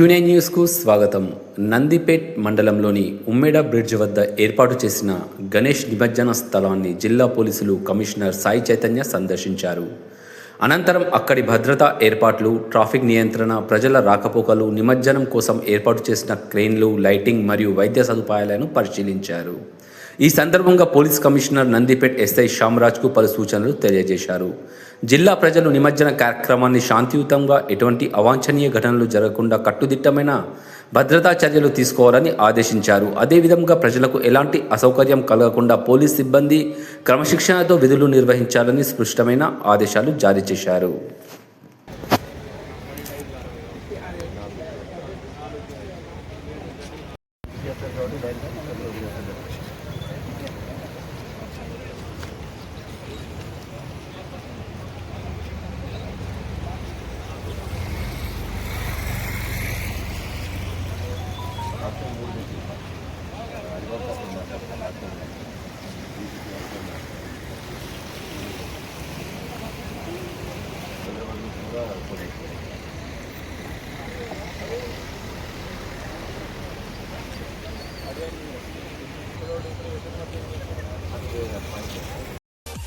క్యూనే న్యూస్కు స్వాగతం. నందిపేట్ మండలంలోని ఉమ్మేడ బ్రిడ్జ్ వద్ద ఏర్పాటు చేసిన గణేష్ నిమజ్జన స్థలాన్ని జిల్లా పోలీసులు కమిషనర్ సాయి చైతన్య సందర్శించారు. అనంతరం అక్కడి భద్రతా ఏర్పాట్లు ట్రాఫిక్ నియంత్రణ ప్రజల రాకపోకలు నిమజ్జనం కోసం ఏర్పాటు చేసిన క్రెయిన్లు లైటింగ్ మరియు వైద్య సదుపాయాలను పరిశీలించారు. ఈ సందర్భంగా police commissioner Nandipet S I శ్యామరాజ్కు పలు సూచనలు తెలియజేశారు. జిల్లా ప్రజలు నిమజ్జన కార్యక్రమాన్ని శాంతియుతంగా ఎటువంటి అవాంఛనీయ ఘటనలు జరగకుండా కట్టుదిట్టమైన భద్రతా చర్యలు తీసుకోవాలని ఆదేశించారు. అదేవిధంగా ప్రజలకు ఎలాంటి అసౌకర్యం కలగకుండా పోలీస్ సిబ్బంది క్రమశిక్షణతో విధులు నిర్వహించాలని స్పష్టమైన ఆదేశాలు జారీ చేశారు. అదే